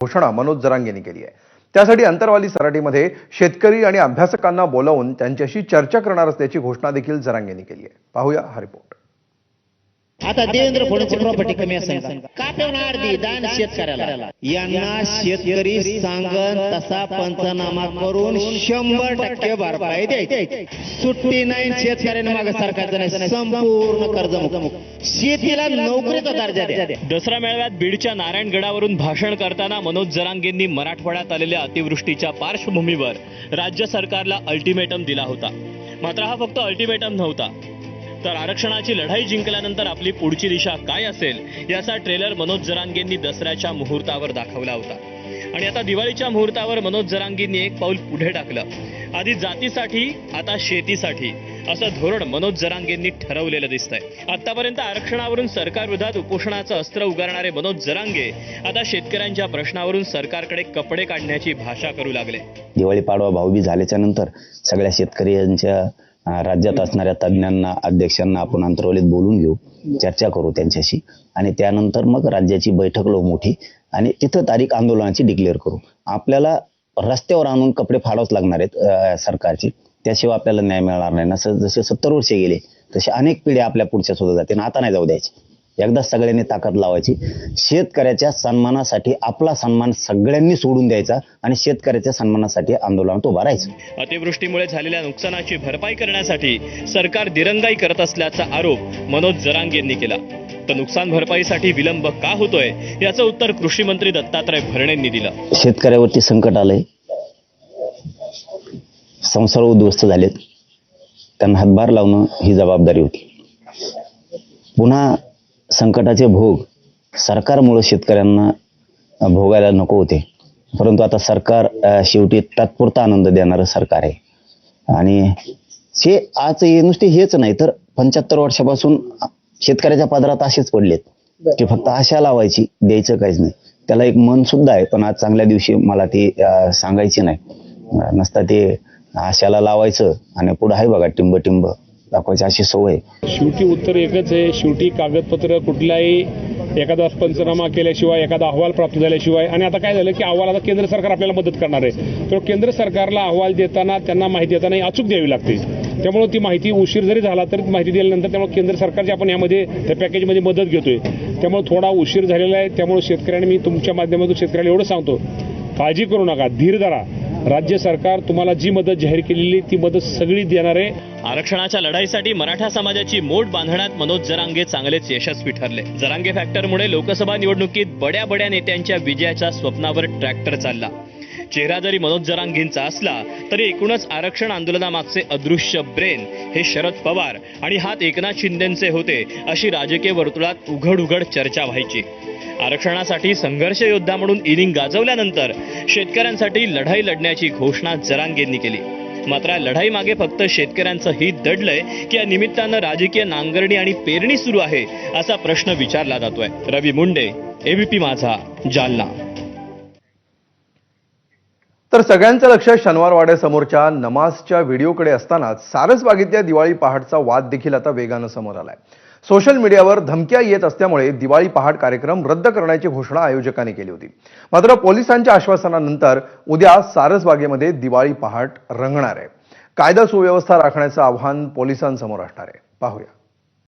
घोषणा मनोज जरांग यांनी केली आहे. त्यासाठी अंतरवाली सराटीमध्ये शेतकरी आणि अभ्यासकांना बोलावून त्यांच्याशी चर्चा करणार असल्याची घोषणा देखील जरांग यांनी केली आहे. पाहूया हा रिपोर्ट आता देवेंद्र फडणवीस प्रॉपर्टी कमी असेल का? का? ठेवणार दान शेतकऱ्याला. यांना शेतकरी सांगन तसा पंचनामा करून शंभर टक्के भरपाई द्यायची. सुट्टी नाही शेतकऱ्यांना मागे सरकारचं नाही संपूर्ण कर्जमुक्त. शेतीला नोकरीचा दर्जा द्या. दसरा मेळाव्यात बीडच्या नारायणगडावरून भाषण करताना मनोज जरांगेंनी मराठवाड्यात आलेल्या अतिवृष्टीच्या पार्श्वभूमीवर राज्य सरकारला अल्टिमेटम दिला होता. मात्र हा फक्त अल्टिमेटम नव्हता. तर आरक्षणाची लढाई जिंकल्यानंतर आपली पुढची दिशा काय असेल याचा ट्रेलर मनोज जरांगेंनी दसऱ्याच्या मुहूर्तावर दाखवला होता. आणि आता दिवाळीच्या मुहूर्तावर मनोज जरांगेंनी एक पाऊल पुढे टाकलं. आधी जातीसाठी आता शेतीसाठी असं धोरण मनोज जरांगेंनी ठरवलेलं दिसतंय. आतापर्यंत आरक्षणावरून सरकार विरोधात उपोषणाचं अस्त्र उगारणारे मनोज जरांगे आता शेतकऱ्यांच्या प्रश्नावरून सरकारकडे कपडे काढण्याची भाषा करू लागले. दिवाळी पाडवा भाऊबी झाल्याच्यानंतर सगळ्या शेतकऱ्यांच्या राज्यात असणाऱ्या तज्ज्ञांना अध्यक्षांना आपण अंतरवलीत बोलून घेऊ चर्चा करू त्यांच्याशी. आणि त्यानंतर मग राज्याची बैठक लो मोठी आणि तिथं तारीख आंदोलनाची डिक्लेअर करू. आपल्याला रस्त्यावर आणून कपडे फाडावच लागणार आहेत सरकारची. त्याशिवाय आपल्याला न्याय मिळणार नाही. ना जसे सत्तर वर्षे गेले तसे अनेक पिढ्या आपल्या पुढच्या सुद्धा जाते आणि आता नाही जाऊ द्यायची. एकदा सगळ्यांनी ताकद लावायची. शेतकऱ्याच्या सन्मानासाठी आपला सन्मान सगळ्यांनी सोडून द्यायचा आणि शेतकऱ्याच्या सन्मानासाठी आंदोलनात उभा राहायचं. अतिवृष्टीमुळे झालेल्या नुकसानाची भरपाई करण्यासाठी सरकार दिरंगाई करत असल्याचा आरोप मनोज जरांग यांनी केला. तर नुकसान भरपाईसाठी विलंब का होतोय याचं उत्तर कृषी मंत्री दत्तात्रय भरणेंनी दिलं. शेतकऱ्यावरती संकट आलंय. संसार उद्ध्वस्त झालेत. त्यांना हातभार लावणं ही जबाबदारी होती. पुन्हा संकटाचे भोग सरकारमुळे शेतकऱ्यांना भोगायला नको होते. परंतु आता सरकार शेवटी तात्पुरता आनंद देणारं सरकार आहे. आणि हे आज हे नुसते हेच नाही तर पंच्याहत्तर वर्षापासून शेतकऱ्याच्या पदरात असेच पडलेत की फक्त आशा लावायची द्यायचं काहीच नाही. त्याला एक मन सुद्धा आहे पण आज चांगल्या दिवशी मला ती सांगायची नाही. नसता ते आशाला लावायचं आणि पुढे आहे बघा टिंब टिंब दाखवायची अशी सवय शेवटी उत्तर एकच आहे शेवटी कागदपत्र कुठलाही एखादा पंचनामा केल्याशिवाय एखादा अहवाल प्राप्त झाल्याशिवाय. आणि आता काय झालं की अहवाल आता केंद्र सरकार आपल्याला मदत करणार आहे. तर केंद्र सरकारला अहवाल देताना त्यांना माहिती देताना ही अचूक द्यावी लागते. त्यामुळे ती माहिती उशीर जरी झाला तरी माहिती दिल्यानंतर त्यामुळे केंद्र सरकारची आपण यामध्ये त्या पॅकेजमध्ये मदत घेतोय. त्यामुळे थोडा उशीर झालेला आहे. त्यामुळे शेतकऱ्यांनी मी तुमच्या माध्यमातून शेतकऱ्याला एवढं सांगतो काळजी करू नका धीर धरा. राज्य सरकार तुम्हाला जी मदत जाहीर केलेली ती मदत सगळी देणार आहे. आरक्षणाच्या लढाईसाठी मराठा समाजाची मोठ बांधण्यात मनोज जरांगे चांगलेच यशस्वी ठरले. जरांगे फॅक्टरमुळे लोकसभा निवडणुकीत बड्या बड्या नेत्यांच्या विजयाच्या स्वप्नावर ट्रॅक्टर चालला. चेहरा जरी मनोज जरांगेंचा असला तरी एकूणच आरक्षण आंदोलनामागचे अदृश्य ब्रेन हे शरद पवार आणि हात एकनाथ शिंदेचे होते अशी राजकीय वर्तुळात उघड उघड चर्चा व्हायची. आरक्षणासाठी संघर्ष योद्धा म्हणून इनिंग गाजवल्यानंतर शेतकऱ्यांसाठी लढाई लढण्याची घोषणा जरांगेंनी केली. मात्र लढाई मागे फक्त शेतकऱ्यांचं हित दडलंय की या निमित्तानं राजकीय नांगरणी आणि पेरणी सुरू आहे असा प्रश्न विचारला जातोय. रवी मुंडे एबीपी माझा जालना. तर सगळ्यांचं लक्ष शनिवार वाड्यासमोरच्या नमाजच्या व्हिडिओकडे असतानाच सारसबागेतल्या दिवाळी पहाटचा वाद देखील आता वेगानं समोर आलाय. सोशल मीडियावर धमक्या येत असल्यामुळे दिवाळी पहाट कार्यक्रम रद्द करण्याची घोषणा आयोजकांनी केली होती. मात्र पोलिसांच्या आश्वासनानंतर उद्या सारसबागेमध्ये दिवाळी पहाट रंगणार आहे. कायदा सुव्यवस्था राखण्याचं आव्हान पोलिसांसमोर असणार आहे. पाहूया.